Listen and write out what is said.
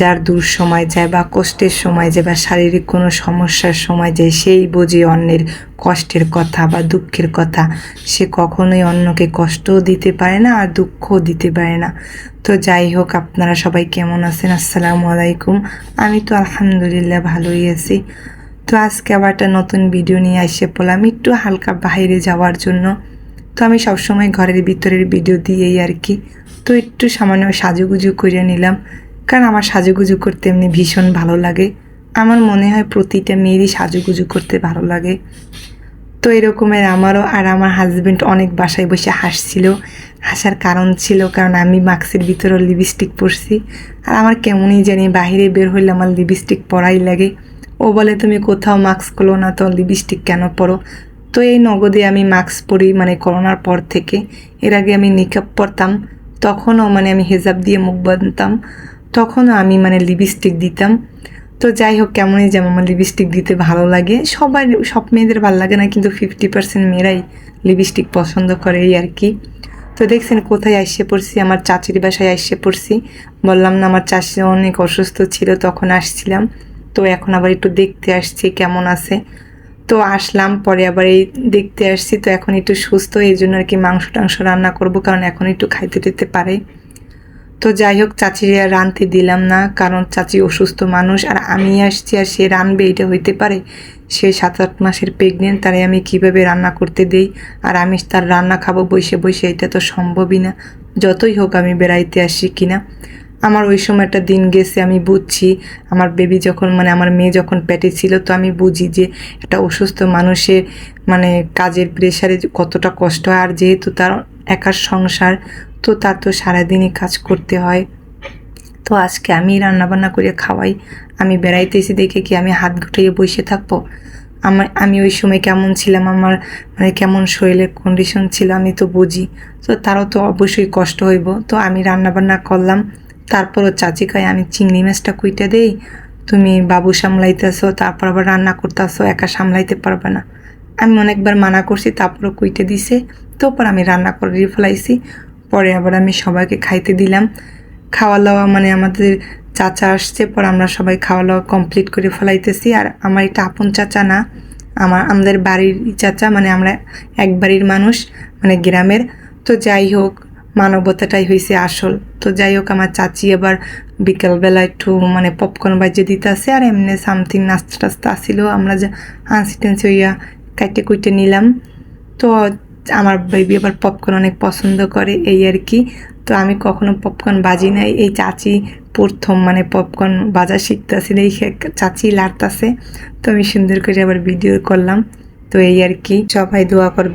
যার দূর সময় যায় বা কষ্টের সময় যায় বা শারীরিক কোনো সমস্যার সময় যায়, সেই বোঝে অন্যের কষ্টের কথা বা দুঃখের কথা। সে কখনোই অন্যকে কষ্টও দিতে পারে না আর দুঃখও দিতে পারে না। তো যাই হোক, আপনারা সবাই কেমন আছেন? আসসালামু আলাইকুম। আমি তো আলহামদুলিল্লাহ ভালোই আছি। তো আজকে আবার একটা নতুন ভিডিও নিয়ে এসে পড়লাম, একটু হালকা বাইরে যাওয়ার জন্য। তো আমি সবসময় ঘরের ভিতরের ভিডিও দিয়েই আর কি। তো একটু সামান্য সাজুগুজু করে নিলাম। কারণ আমার সাজুগুজু করতে এমনি ভীষণ ভালো লাগে। আমার মনে হয় প্রতিটা মেয়েরই সাজুগুজু করতে ভালো লাগে। তো এরকমের আমারও আর আমার হাজব্যান্ড অনেক বাসায় বসে হাসছিল। হাসার কারণ ছিল কারণ আমি মাস্কের ভিতরেও লিপস্টিক পরছি। আর আমার কেমনই জানি বাইরে বের হইলে আমার লিপস্টিক পরাই লাগে। ও বলে, তুমি কোথাও মাস্ক করো না তো লিপস্টিক কেন পরো? তো এই নগদে আমি মাস্ক পরি মানে করোনার পর থেকে। এর আগে আমি নিকাপ পরতাম। তখনও মানে আমি হেজাব দিয়ে মুখ বাঁধতাম। তখনও আমি মানে লিপস্টিক দিতাম। তো যাই হোক কেমনই যেমন আমার লিপস্টিক দিতে ভালো লাগে। সবাই সব মেয়েদের ভালো লাগে না, কিন্তু ফিফটি পার্সেন্ট মেয়েরাই লিপস্টিক পছন্দ করে এই আর কি। তো দেখছেন, কোথায় এসে পড়ছি? আমার চাচির বাসায় এসে পড়ছি। বললাম না, আমার চাষি অনেক অসুস্থ ছিল, তখন আসছিলাম। তো এখন আবার একটু দেখতে আসছি, কেমন আছে। তো আসলাম, পরে আবার এই দেখতে আসছি। তো এখন একটু সুস্থ, এই জন্য আর কি মাংস টাংস রান্না করব, কারণ এখন একটু খাইতে দিতে পারে। তো যাই হোক, চাচির আর রানতে দিলাম না, কারণ চাচি অসুস্থ মানুষ, আর আমি আসছি আর সে রানবে, এটা হইতে পারে। সে সাত আট মাসের প্রেগনেন্ট তারে আমি কীভাবে রান্না করতে দেই? আর আমি তার রান্না খাব বসে বসে, এটা তো সম্ভবই না। যতই হোক, আমি বেড়াইতে আসি কিনা। আমার ওই সময় একটা দিন গেছে, আমি বুঝছি। আমার বেবি যখন মানে আমার মেয়ে যখন পেটে ছিল, তো আমি বুঝি যে একটা অসুস্থ মানুষের মানে কাজের প্রেশারে কতটা কষ্ট হয়। আর যেহেতু তার একার সংসার তো তার তো সারাদিনই কাজ করতে হয়। তো আজকে আমি রান্নাবান্না করে খাওয়াই। আমি বেড়াইতেছি দেখে কি আমি হাত গুটিয়ে বসে থাকব? আমার, আমি ওই সময় কেমন ছিলাম? আমার মানে কেমন শরীরের কন্ডিশন ছিল আমি তো বুঝি। তো তারও তো অবশ্যই কষ্ট হইব। তো আমি রান্নাবান্না করলাম। তারপরও চাচি কয়, আমি চিংড়ি মাছটা কুইটা দেই। তুমি বাবু সামলাইতেছো, তারপর আবার রান্না করতেছো, একা সামলাইতে পারবে না। আমি অনেকবার মানা করছি, তারপরও কুইটে দিছে। তারপর আমি রান্না করে ফেলাইছি। পরে আবার আমি সবাইকে খাইতে দিলাম। খাওয়া দাওয়া মানে আমাদের চাচা আসছে, পর আমরা সবাই খাওয়া দাওয়া কমপ্লিট করে ফেলাইতেছি। আর আমার এটা আপন চাচা না, আমার, আমাদের বাড়ির চাচা মানে আমরা এক বাড়ির মানুষ মানে গ্রামের। তো যাই হোক, মানবতাটাই হয়েছে আসল। তো যাই হোক, আমার চাচি আবার বিকালবেলা একটু মানে পপকর্ন বাজিয়ে দিতে আসে আর এমনি সামথিং নাস্তা টাস্তা আসিল আমরা যে হাসি টেন্সি হইয়া কাইটে কুইটে নিলাম। তো আমার বেবি আবার পপকর্ন অনেক পছন্দ করে, এই আর কি। তো আমি কখনো পপকর্ন বাজি নাই। এই চাচি প্রথম মানে পপকর্ন বাজা শিখতেছিল এই চাচি লাড়তাছে তো আমি সুন্দর করে আবার ভিডিও করলাম। তো এই আর কি, সবাই দোয়া করবে